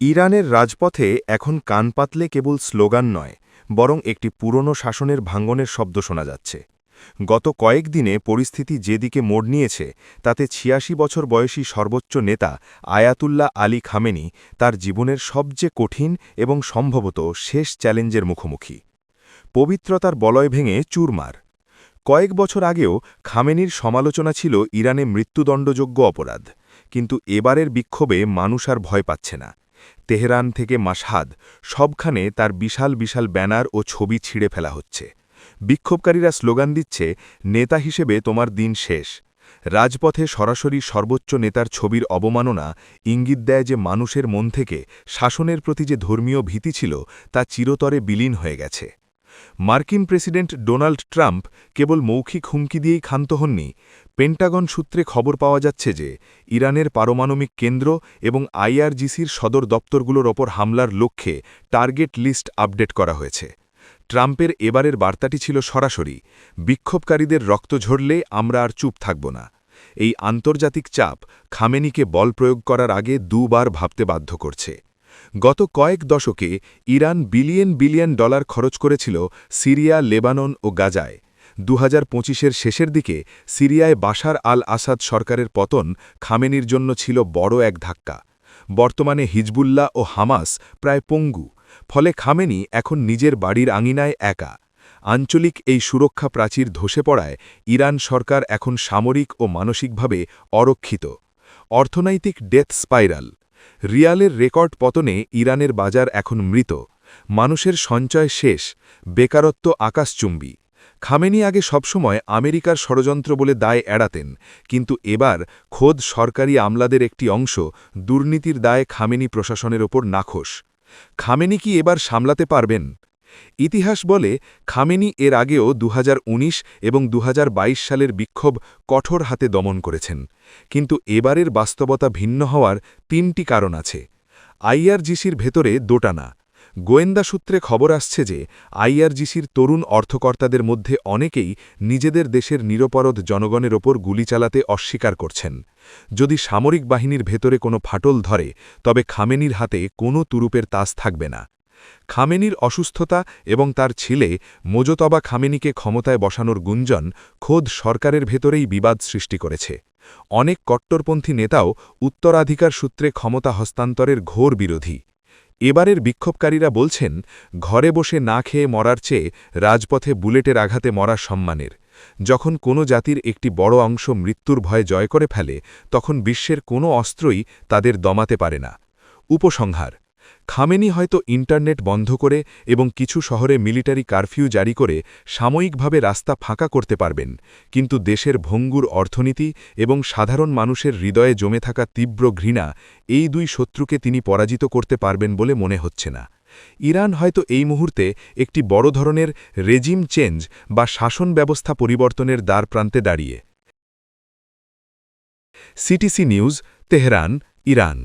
ইরানের রাজপথে এখন কান পাতলে কেবল স্লোগান নয়, বরং একটি পুরনো শাসনের ভাঙ্গনের শব্দ শোনা যাচ্ছে। গত কয়েকদিনে পরিস্থিতি যেদিকে মোড় নিয়েছে, তাতে ছিয়াশি বছর বয়সী সর্বোচ্চ নেতা আয়াতুল্লাহ আলী খামেনি তার জীবনের সবচেয়ে কঠিন এবং সম্ভবত শেষ চ্যালেঞ্জের মুখোমুখি। পবিত্রতার বলয় ভেঙে চুরমার। কয়েক বছর আগেও খামেনির সমালোচনা ছিল ইরানে মৃত্যুদণ্ডযোগ্য অপরাধ, কিন্তু এবারের বিক্ষোভে মানুষ আর ভয় পাচ্ছে না। তেহরান থেকে মাসহাদ সবখানে তার বিশাল বিশাল ব্যানার ও ছবি ছিঁড়ে ফেলা হচ্ছে। বিক্ষোভকারীরা স্লোগান দিচ্ছে, নেতা হিসেবে তোমার দিন শেষ। রাজপথে সরাসরি সর্বোচ্চ নেতার ছবির অবমাননা ইঙ্গিত দেয় যে মানুষের মন থেকে শাসনের প্রতি যে ধর্মীয় ভীতি ছিল, তা চিরতরে বিলীন হয়ে গেছে। মার্কিন প্রেসিডেন্ট ডোনাল্ড ট্রাম্প কেবল মৌখিক হুমকি দিয়েই ক্ষান্ত হননি, পেন্টাগন সূত্রে খবর পাওয়া যাচ্ছে যে ইরানের পারমাণবিক কেন্দ্র এবং আইআরজিসির সদর দপ্তরগুলোর ওপর হামলার লক্ষ্যে টার্গেট লিস্ট আপডেট করা হয়েছে। ট্রাম্পের এবারের বার্তাটি ছিল সরাসরি, বিক্ষোভকারীদের রক্ত ঝরলে আমরা আর চুপ থাকব না। এই আন্তর্জাতিক চাপ খামেনিকে বল প্রয়োগ করার আগে দুবার ভাবতে বাধ্য করছে। গত কয়েক দশকে ইরান বিলিয়ন বিলিয়ন ডলার খরচ করেছিল সিরিয়া, লেবানন ও গাজায়। দু হাজার শেষের দিকে সিরিয়ায় বাশার আল আসাদ সরকারের পতন খামেনির জন্য ছিল বড় এক ধাক্কা। বর্তমানে হিজবুল্লাহ ও হামাস প্রায় পঙ্গু, ফলে খামেনি এখন নিজের বাড়ির আঙিনায় একা। আঞ্চলিক এই সুরক্ষা প্রাচীর ধসে পড়ায় ইরান সরকার এখন সামরিক ও মানসিকভাবে অরক্ষিত। অর্থনৈতিক ডেথ স্পাইরাল রিয়ালের রেকর্ড পতনে ইরানের বাজার এখন মৃত, মানুষের সঞ্চয় শেষ, বেকারত্ব আকাশচুম্বী। খামেনি আগে সবসময় আমেরিকার ষড়যন্ত্র বলে দায় এড়াতেন, কিন্তু এবার খোদ সরকারি আমলাদের একটি অংশ দুর্নীতির দায়ে খামেনি প্রশাসনের ওপর নাখোশ। খামেনি কি এবার সামলাতে পারবেন? ইতিহাস বলে, খামেনি এর আগেও দুহাজার উনিশ এবং দুহাজার বাইশ সালের বিক্ষোভ কঠোর হাতে দমন করেছেন। কিন্তু এবারের বাস্তবতা ভিন্ন হওয়ার তিনটি কারণ আছে। আইআরজিসির ভেতরে দোটানা। গোয়েন্দা সূত্রে খবর আসছে যে আইআরজিসির তরুণ অর্থকর্তাদের মধ্যে অনেকেই নিজেদের দেশের নিরপরাধ জনগণের ওপর গুলি চালাতে অস্বীকার করছেন। যদি সামরিক বাহিনীর ভেতরে কোনো ফাটল ধরে, তবে খামেনির হাতে কোনো তুরুপের তাস থাকবে না। খামেনির অসুস্থতা এবং তার ছেলে মোজতবা খামেনিকে ক্ষমতায় বসানোর গুঞ্জন খোদ সরকারের ভেতরেই বিবাদ সৃষ্টি করেছে। অনেক কট্টরপন্থী নেতাও উত্তরাধিকার সূত্রে ক্ষমতা হস্তান্তরের ঘোর বিরোধী। এবারের বিক্ষোভকারীরা বলছেন, ঘরে বসে না খেয়ে মরার চেয়ে রাজপথে বুলেটের আঘাতে মরা সম্মানের। যখন কোনো জাতির একটি বড় অংশ মৃত্যুর ভয়ে জয় করে ফেলে, তখন বিশ্বের কোনো অস্ত্রই তাদের দমাতে পারে না। উপসংহার খামেনি হয়তো ইন্টারনেট বন্ধ করে এবং কিছু শহরে মিলিটারি কারফিউ জারি করে সাময়িকভাবে রাস্তা ফাঁকা করতে পারবেন, কিন্তু দেশের ভঙ্গুর অর্থনীতি এবং সাধারণ মানুষের হৃদয়ে জমে থাকা তীব্র ঘৃণা এই দুই শত্রুকে তিনি পরাজিত করতে পারবেন বলে মনে হচ্ছে না। ইরান হয়তো এই মুহূর্তে একটি বড় ধরনের রেজিম চেঞ্জ বা শাসন ব্যবস্থা পরিবর্তনের দ্বার প্রান্তে দাঁড়িয়ে। CTC news, Tehran, Iran.